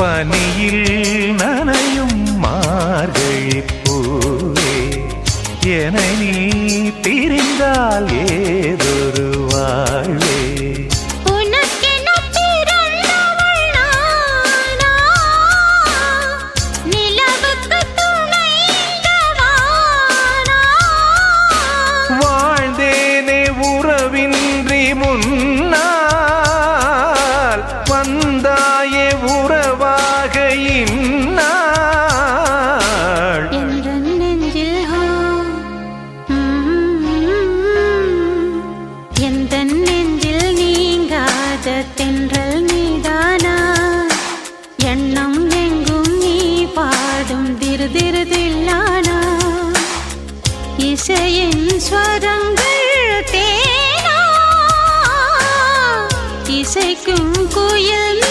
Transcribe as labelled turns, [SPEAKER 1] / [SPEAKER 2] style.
[SPEAKER 1] பனியில் நனையும் மார்கழி பூவே என நீ பிரிந்தால் ஏதொரு வாழ்வே? வாழ்ந்தேனே உறவின்றி முன்னால் வந்தாயே உறவாக இந்நாள்
[SPEAKER 2] நெஞ்சில் எந்த நெஞ்சில் நீங்காத தென்றல் நீதானா? எண்ணம் எங்கும் நீ பாடும் திரு திரு தில்லானா? இசையின் ஸ்வரங்கள் தேனா? இசைக்கும் குயில்